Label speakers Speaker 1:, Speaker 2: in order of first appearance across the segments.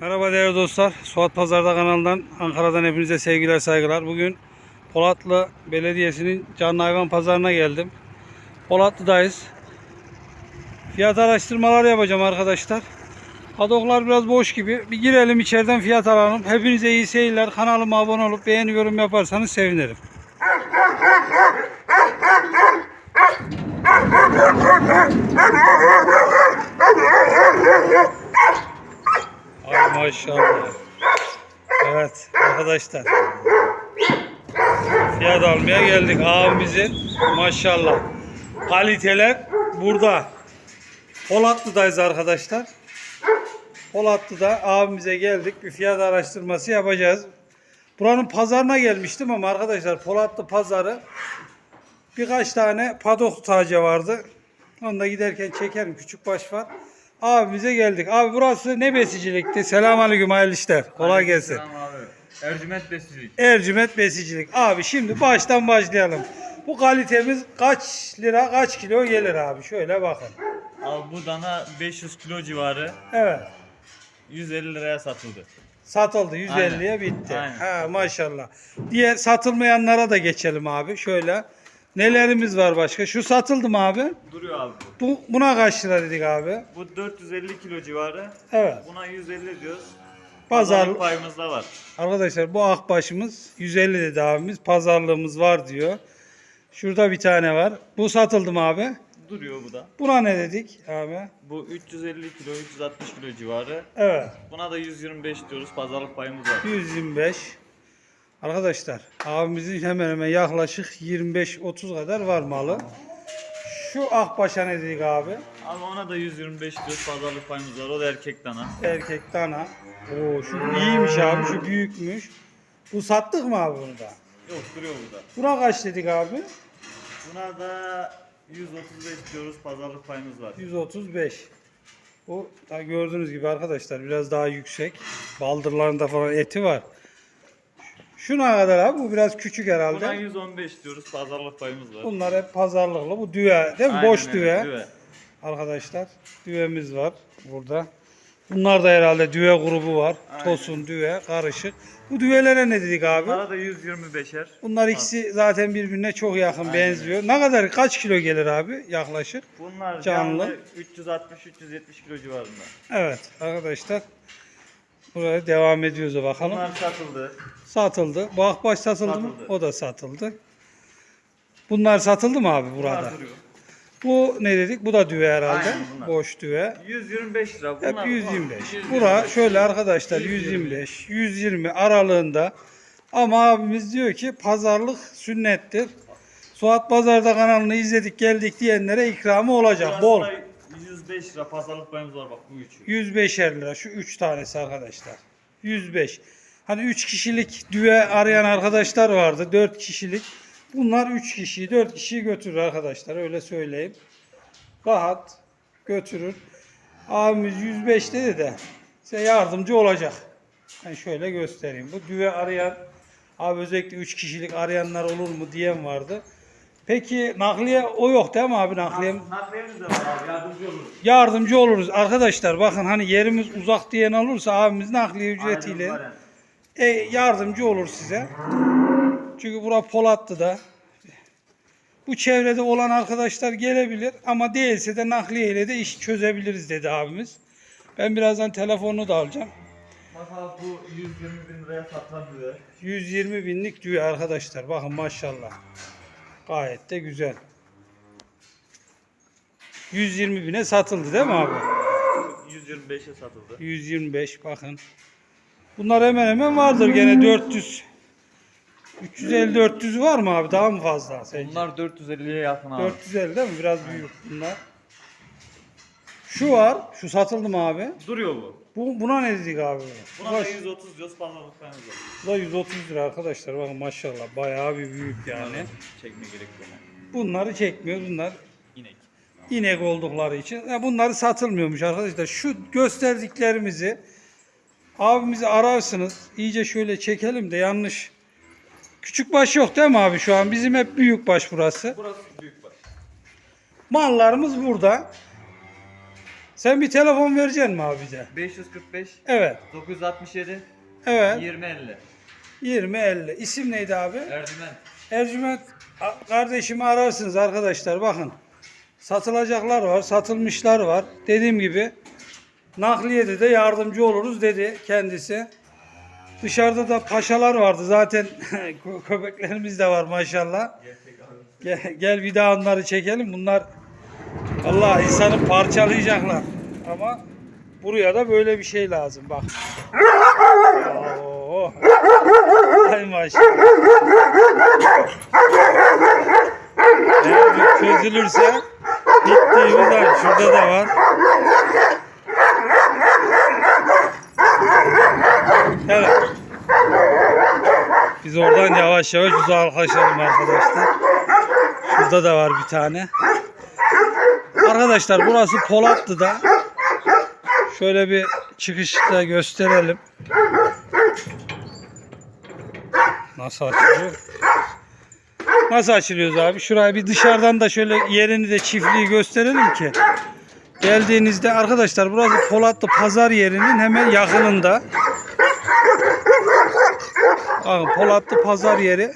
Speaker 1: Merhaba değerli dostlar. Suat Pazarda kanalından Ankara'dan hepinize sevgiler saygılar. Bugün Polatlı Belediyesi'nin canlı hayvan pazarına geldim. Polatlı'dayız. Fiyat araştırmaları yapacağım arkadaşlar. Padoklar biraz boş gibi. Bir girelim içeriden fiyat alalım. Hepinize iyi seyirler. Kanalıma abone olup beğeni yorum yaparsanız sevinirim. Maşallah. Evet arkadaşlar. Fiyat almaya geldik abimizin. Maşallah. Kaliteler burada. Polatlı'dayız arkadaşlar. Polatlı'da abimize geldik. Bir fiyat araştırması yapacağız. Buranın pazarına gelmiştim ama arkadaşlar Polatlı pazarı birkaç tane padok taze vardı. Onu da giderken çekerim. Küçük baş var. Abimize geldik. Abi burası ne besicilikti? Selamünaleyküm hayırlı işler. Kolay gelsin.
Speaker 2: Selam abi. Ercüment besicilik.
Speaker 1: Ercüment besicilik. Abi şimdi baştan başlayalım. Bu kalitemiz kaç lira kaç kilo gelir abi? Şöyle bakın.
Speaker 2: Abi bu dana 500 kilo civarı
Speaker 1: Evet.
Speaker 2: 150 liraya satıldı.
Speaker 1: Satıldı 150'ye
Speaker 2: Aynen.
Speaker 1: bitti.
Speaker 2: Aynen.
Speaker 1: Ha maşallah. Diğer satılmayanlara da geçelim abi. Şöyle. Nelerimiz var başka? Şu satıldı mı abi?
Speaker 2: Duruyor abi bu.
Speaker 1: Bu buna kaç lira dedik abi?
Speaker 2: Bu 450 kilo civarı.
Speaker 1: Evet.
Speaker 2: Buna 150 diyoruz.
Speaker 1: Pazar
Speaker 2: Pazarlık payımız da var.
Speaker 1: Arkadaşlar bu akbaşımız 150 dedi abimiz. Pazarlığımız var diyor. Şurada bir tane var. Bu satıldı mı abi?
Speaker 2: Duruyor bu da.
Speaker 1: Buna ne dedik abi?
Speaker 2: Bu 350 kilo 360 kilo civarı.
Speaker 1: Evet.
Speaker 2: Buna da 125 diyoruz. Pazarlık payımız var.
Speaker 1: 125. Arkadaşlar abimizin hemen hemen yaklaşık 25-30 kadar var malı. Şu akbaşa ne dedik abi?
Speaker 2: Abi ona da 125 diyoruz. Pazarlık payımız var. O da erkek dana.
Speaker 1: Erkek dana. Oo şu iyiymiş abi şu büyükmüş. Bu sattık mı abi bunu da?
Speaker 2: Yok duruyor burada.
Speaker 1: Buna kaç dedik abi?
Speaker 2: Buna da 135 diyoruz. Pazarlık payımız var.
Speaker 1: 135. Bu da gördüğünüz gibi arkadaşlar biraz daha yüksek. Baldırlarında falan eti var. Şuna kadar abi bu biraz küçük
Speaker 2: Buna
Speaker 1: herhalde.
Speaker 2: 115 diyoruz. Pazarlık payımız var.
Speaker 1: Bunlar hep pazarlıklı. Bu düve değil mi?
Speaker 2: Aynen
Speaker 1: Boş
Speaker 2: öyle,
Speaker 1: düve. Arkadaşlar düvemiz var burada. Bunlar da herhalde düve grubu var.
Speaker 2: Aynen.
Speaker 1: Tosun, düve, karışık. Bu düvelere ne dedik abi?
Speaker 2: Bunlara da 125'er.
Speaker 1: Bunlar ikisi zaten birbirine çok yakın
Speaker 2: Aynen.
Speaker 1: benziyor. Ne kadar kaç kilo gelir abi yaklaşık?
Speaker 2: Bunlar
Speaker 1: Canlı.
Speaker 2: canlı, 360-370 kilo civarında.
Speaker 1: Evet arkadaşlar. Buraya devam ediyoruz bakalım.
Speaker 2: Bunlar satıldı.
Speaker 1: Satıldı. Bu akbaş satıldı, mı?
Speaker 2: Satıldı.
Speaker 1: O da satıldı. Bunlar satıldı mı abi burada?
Speaker 2: Bunlar duruyor.
Speaker 1: Bu ne dedik? Bu da düve herhalde.
Speaker 2: Aynen bunlar.
Speaker 1: Boş düve.
Speaker 2: 125 lira.
Speaker 1: Hep
Speaker 2: Bunlar
Speaker 1: 125.
Speaker 2: 125.
Speaker 1: Bura şöyle arkadaşlar 125, 120 aralığında. Ama abimiz diyor ki pazarlık sünnettir. Suat Pazarda kanalını izledik geldik diyenlere ikramı olacak
Speaker 2: Burası
Speaker 1: bol.
Speaker 2: da 105 lira pazarlık payımız var bak bu üçü.
Speaker 1: 105'er lira şu 3 tanesi arkadaşlar. 105. Hani 3 kişilik düve arayan arkadaşlar vardı. 4 kişilik. Bunlar 3 kişiyi 4 kişiyi götürür arkadaşlar öyle söyleyeyim. Rahat götürür. Abimiz 105 dedi de size yardımcı olacak. Ben şöyle göstereyim. Bu düve arayan abi özellikle 3 kişilik arayanlar olur mu diyen vardı. Peki nakliye o yok değil mi abi nakliye?
Speaker 2: Nakliyemiz de var abi yardımcı oluruz.
Speaker 1: yardımcı oluruz. Arkadaşlar bakın hani yerimiz uzak diyen olursa abimiz nakliye ücretiyle e, yardımcı olur size. Çünkü bura Polatlı'da. Bu çevrede olan arkadaşlar gelebilir ama değilse de nakliye ile de iş çözebiliriz dedi abimiz. Ben birazdan telefonunu da alacağım.
Speaker 2: Mesela bu 120 bin liraya satılan düve.
Speaker 1: 120 binlik düğü arkadaşlar. Bakın maşallah. Gayet de güzel. 120 bine satıldı değil mi abi?
Speaker 2: 125'e satıldı.
Speaker 1: 125 bakın. Bunlar hemen hemen vardır gene 400. 350 400 var mı abi? Daha mı fazla sence?
Speaker 2: Bunlar 450'ye yakın abi.
Speaker 1: 450 değil mi? Biraz büyük bunlar. Şu var. Şu satıldı mı abi?
Speaker 2: Duruyor bu.
Speaker 1: Bu buna ne dedik abi?
Speaker 2: Buna da 130 diyoruz pazarlık payımız var.
Speaker 1: bu da 130 lira arkadaşlar. Bakın maşallah bayağı bir büyük yani.
Speaker 2: Çekme gerek yok.
Speaker 1: Bunları çekmiyor. Bunlar
Speaker 2: İnek.
Speaker 1: inek oldukları için. Ya bunları satılmıyormuş arkadaşlar. Şu gösterdiklerimizi abimizi ararsınız. İyice şöyle çekelim de yanlış. Küçük baş yok değil mi abi şu an? Bizim hep büyük baş burası.
Speaker 2: Burası büyük baş.
Speaker 1: Mallarımız burada. Sen bir telefon vereceksin mi abi bize?
Speaker 2: 545
Speaker 1: Evet.
Speaker 2: 967
Speaker 1: Evet.
Speaker 2: 2050
Speaker 1: 20 50. İsim neydi abi?
Speaker 2: Ercüment.
Speaker 1: Ercüment a- kardeşimi ararsınız arkadaşlar bakın. Satılacaklar var, satılmışlar var. Dediğim gibi nakliyede de yardımcı oluruz dedi kendisi. Dışarıda da paşalar vardı zaten kö- köpeklerimiz de var maşallah. Gel, gel bir daha onları çekelim. Bunlar Allah insanı parçalayacaklar. Ama buraya da böyle bir şey lazım bak. Oo. Ay maşallah. Eğer bir çözülürse gittiğimiz an şurada da var. Evet. Biz oradan yavaş yavaş uzaklaşalım arkadaşlar. Şurada da var bir tane. Arkadaşlar burası Polatlı'da. Şöyle bir çıkışta gösterelim. Nasıl açılıyor? Nasıl açılıyoruz abi? Şurayı bir dışarıdan da şöyle yerini de çiftliği gösterelim ki. Geldiğinizde arkadaşlar burası Polatlı pazar yerinin hemen yakınında. Bakın Polatlı pazar yeri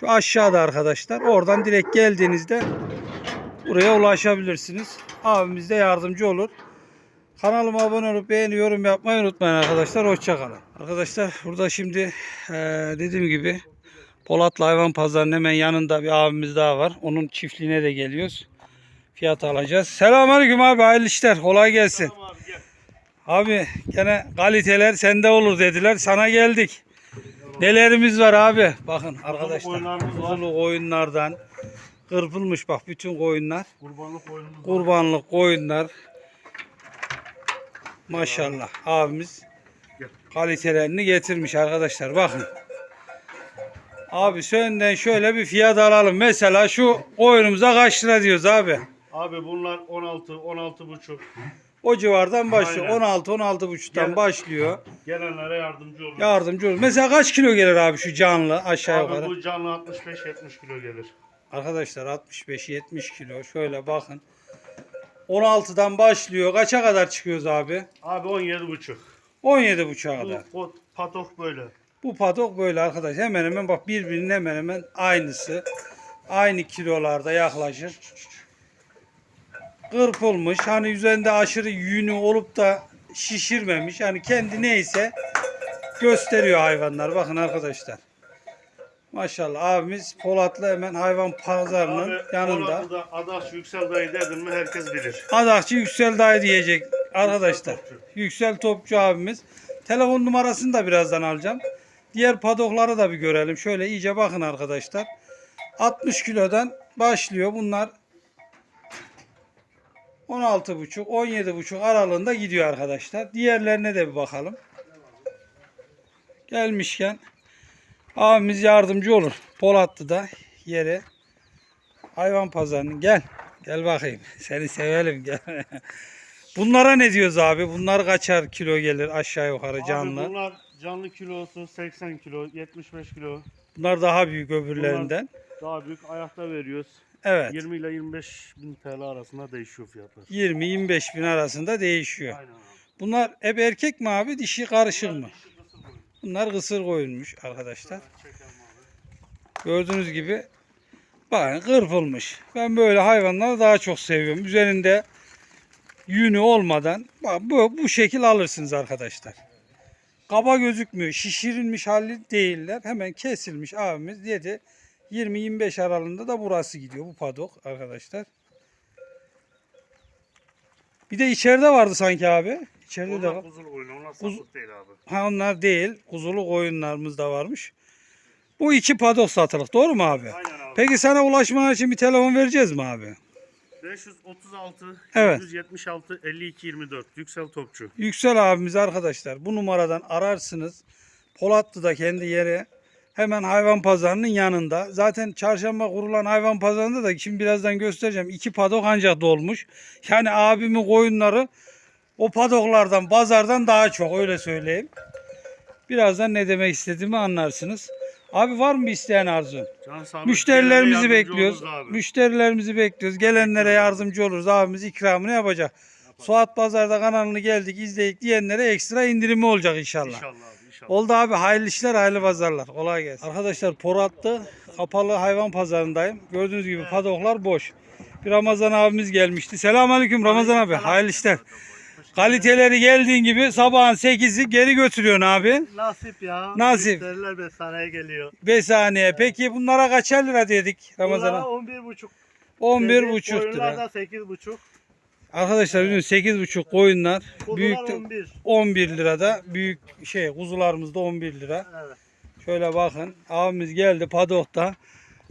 Speaker 1: şu aşağıda arkadaşlar. Oradan direkt geldiğinizde buraya ulaşabilirsiniz. Abimiz de yardımcı olur. Kanalıma abone olup beğeni yorum yapmayı unutmayın arkadaşlar. Hoşçakalın. Arkadaşlar burada şimdi eee, dediğim gibi Polatlı Hayvan Pazarı'nın hemen yanında bir abimiz daha var. Onun çiftliğine de geliyoruz. Fiyat alacağız. Selamünaleyküm abi. Hayırlı işler. Kolay gelsin. Abi gene kaliteler sende olur dediler. Sana geldik. Nelerimiz var abi? Bakın arkadaşlar.
Speaker 2: koyunlarımız var.
Speaker 1: Kuzulu koyunlardan kırpılmış bak bütün koyunlar.
Speaker 2: Kurbanlık var.
Speaker 1: Kurbanlık koyunlar. Maşallah abimiz kalitelerini getirmiş arkadaşlar. Bakın. Abi senden şöyle bir fiyat alalım. Mesela şu koyunumuza kaç lira diyoruz abi?
Speaker 3: Abi bunlar 16, 16 buçuk.
Speaker 1: O civardan başlıyor.
Speaker 3: Aynen.
Speaker 1: 16 16 buçuktan
Speaker 3: Gel.
Speaker 1: başlıyor.
Speaker 3: Gelenlere yardımcı olun.
Speaker 1: Yardımcı olur. Mesela kaç kilo gelir abi şu canlı aşağı
Speaker 3: Abi
Speaker 1: yukarı?
Speaker 3: bu canlı 65-70 kilo gelir.
Speaker 1: Arkadaşlar 65-70 kilo. Şöyle bakın. 16'dan başlıyor. Kaça kadar çıkıyoruz abi?
Speaker 3: Abi 17 buçuk.
Speaker 1: 17 buçuğa kadar.
Speaker 3: Bu o patok böyle.
Speaker 1: Bu padok böyle arkadaş. Hemen hemen bak birbirinin hemen hemen aynısı. Aynı kilolarda yaklaşır. Kırpılmış. Hani üzerinde aşırı yünü olup da şişirmemiş. Hani kendi neyse gösteriyor hayvanlar. Bakın arkadaşlar. Maşallah abimiz Polatlı hemen hayvan pazarının
Speaker 3: Abi
Speaker 1: yanında.
Speaker 3: Polatlı'da Adaş Yüksel Dayı dedin mi herkes bilir.
Speaker 1: Adakçı Yüksel Dayı diyecek arkadaşlar.
Speaker 3: Topçu.
Speaker 1: Yüksel Topçu abimiz. Telefon numarasını da birazdan alacağım. Diğer padokları da bir görelim. Şöyle iyice bakın arkadaşlar. 60 kilodan başlıyor. Bunlar 16,5 17,5 aralığında gidiyor arkadaşlar. Diğerlerine de bir bakalım. Gelmişken abimiz yardımcı olur. Polatlı'da yere hayvan pazarının gel. Gel bakayım. Seni sevelim gel. Bunlara ne diyoruz abi? Bunlar kaçar kilo gelir aşağı yukarı canlı.
Speaker 3: Abi bunlar canlı kilosu 80 kilo, 75 kilo.
Speaker 1: Bunlar daha büyük öbürlerinden.
Speaker 3: Daha büyük ayakta veriyoruz.
Speaker 1: Evet.
Speaker 3: 20 ile 25 bin TL arasında değişiyor fiyatlar.
Speaker 1: 20-25 bin arasında değişiyor.
Speaker 3: Aynen abi.
Speaker 1: Bunlar hep erkek mi abi? Dişi karışık mı?
Speaker 3: Dişi.
Speaker 1: Bunlar kısır koyulmuş arkadaşlar. Gördüğünüz gibi bakın kırpılmış. Ben böyle hayvanları daha çok seviyorum. Üzerinde yünü olmadan bak bu, bu şekil alırsınız arkadaşlar. Kaba gözükmüyor. Şişirilmiş hali değiller. Hemen kesilmiş abimiz dedi. 20-25 aralığında da burası gidiyor. Bu padok arkadaşlar. Bir de içeride vardı sanki abi. İçeride de var.
Speaker 3: Onlar kuzul oyunu, onlar sapık değil abi.
Speaker 1: Ha onlar değil. Kuzulu koyunlarımız da varmış. Bu iki padok satılık. Doğru mu abi?
Speaker 3: Aynen abi.
Speaker 1: Peki sana ulaşman için bir telefon vereceğiz mi abi?
Speaker 3: 536
Speaker 1: Evet.
Speaker 3: 176 52 24 Yüksel Topçu.
Speaker 1: Yüksel abimiz arkadaşlar bu numaradan ararsınız. Polatlı'da kendi yeri hemen hayvan pazarının yanında. Zaten çarşamba kurulan hayvan pazarında da şimdi birazdan göstereceğim. iki padok ancak dolmuş. Yani abimin koyunları o padoklardan pazardan daha çok öyle söyleyeyim. Birazdan ne demek istediğimi anlarsınız. Abi var mı bir isteyen arzu? Müşterilerimizi bekliyoruz. Müşterilerimizi bekliyoruz. Gelenlere yardımcı oluruz. Abimiz ikramını yapacak. Suat Pazar'da kanalını geldik izleyip diyenlere ekstra indirimi olacak inşallah.
Speaker 3: İnşallah abi inşallah.
Speaker 1: Oldu abi hayırlı işler hayırlı pazarlar. Kolay gelsin. Arkadaşlar Poratlı kapalı hayvan pazarındayım. Gördüğünüz gibi padoklar boş. Bir Ramazan abimiz gelmişti. Selamünaleyküm Ramazan abi. Hayırlı işler. Kaliteleri geldiğin gibi sabahın 8'i geri götürüyorsun abi.
Speaker 3: Nasip ya.
Speaker 1: Nasip.
Speaker 3: Müşteriler bestaneye geliyor.
Speaker 1: 5 saniye. Peki bunlara kaçar lira dedik Ramazan'a?
Speaker 3: Bunlara 11 buçuk.
Speaker 1: 11 buçuk
Speaker 3: Koyunlar
Speaker 1: lira.
Speaker 3: da 8 buçuk.
Speaker 1: Arkadaşlar bizim 8 buçuk koyunlar.
Speaker 3: Kuzular
Speaker 1: Büyük
Speaker 3: 11.
Speaker 1: 11 lirada. Büyük şey kuzularımız da 11 lira.
Speaker 3: Evet.
Speaker 1: Şöyle bakın. Abimiz geldi padokta.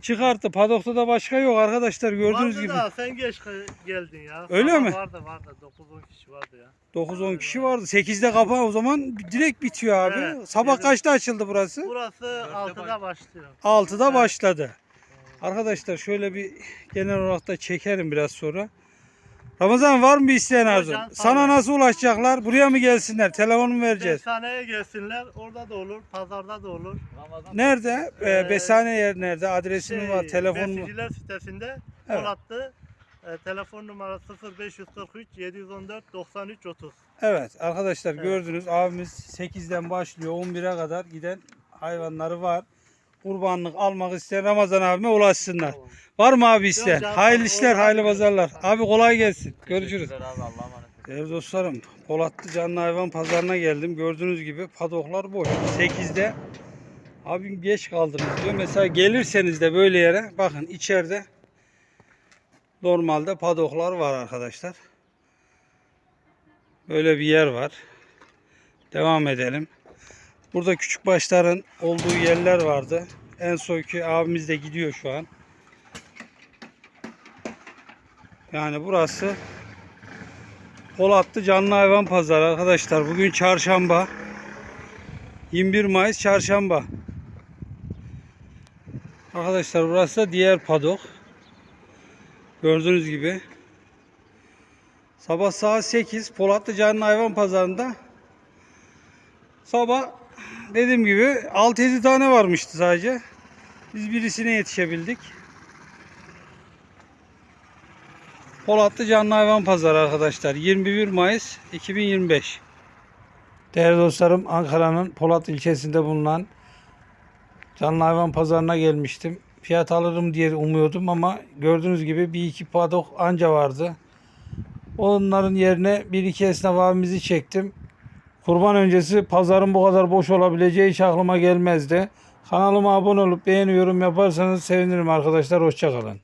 Speaker 1: Çıkarttı. Padokta da başka yok arkadaşlar gördüğünüz
Speaker 3: vardı
Speaker 1: gibi.
Speaker 3: da sen geç geldin ya.
Speaker 1: Öyle
Speaker 3: Sabah
Speaker 1: mi?
Speaker 3: Vardı vardı. 9-10 kişi vardı ya.
Speaker 1: 9-10 kişi vardı. 8'de kapan o zaman direkt bitiyor abi.
Speaker 3: Evet.
Speaker 1: Sabah
Speaker 3: Evet.
Speaker 1: kaçta açıldı burası?
Speaker 3: Burası 6'da başlıyor.
Speaker 1: 6'da başladı. Arkadaşlar şöyle bir genel olarak da çekerim biraz sonra. Ramazan var mı bir isteyen arzu?
Speaker 3: Hocam,
Speaker 1: Sana nasıl ulaşacaklar? Buraya mı gelsinler? Telefonumu vereceğiz.
Speaker 3: Bestaneye gelsinler. Orada da olur. Pazarda da olur.
Speaker 1: Nerede? Ee,
Speaker 3: Ee,
Speaker 1: Besane yer nerede? Adresi mi var? Telefon mu?
Speaker 3: Besiciler sitesinde
Speaker 1: Evet.
Speaker 3: Polatlı. E, telefon numarası 0543 714 93 30.
Speaker 1: Evet arkadaşlar
Speaker 3: Evet.
Speaker 1: gördünüz abimiz 8'den başlıyor 11'e kadar giden hayvanları var. Kurbanlık almak isteyen Ramazan abime ulaşsınlar.
Speaker 3: Tamam.
Speaker 1: Var mı abi
Speaker 3: canım,
Speaker 1: Hayırlı işler, hayırlı pazarlar. Abi kolay gelsin. Görüşürüz. Değerli dostlarım, Polatlı Canlı Hayvan Pazarı'na geldim. Gördüğünüz gibi padoklar boş. 8'de abim geç kaldınız diyor. Mesela gelirseniz de böyle yere bakın içeride normalde padoklar var arkadaşlar. Böyle bir yer var. Devam edelim. Burada küçük başların olduğu yerler vardı. En sonki abimiz de gidiyor şu an. Yani burası Polatlı Canlı Hayvan Pazarı arkadaşlar. Bugün çarşamba. 21 Mayıs çarşamba. Arkadaşlar burası da diğer padok. Gördüğünüz gibi. Sabah saat 8 Polatlı Canlı Hayvan Pazarı'nda sabah dediğim gibi 6-7 tane varmıştı sadece. Biz birisine yetişebildik. Polatlı Canlı Hayvan Pazarı arkadaşlar. 21 Mayıs 2025. Değerli dostlarım Ankara'nın Polat ilçesinde bulunan Canlı Hayvan Pazarı'na gelmiştim. Fiyat alırım diye umuyordum ama gördüğünüz gibi bir iki padok anca vardı. Onların yerine bir iki esnaf abimizi çektim. Kurban öncesi pazarın bu kadar boş olabileceği hiç aklıma gelmezdi. Kanalıma abone olup beğeni yorum yaparsanız sevinirim arkadaşlar. Hoşçakalın.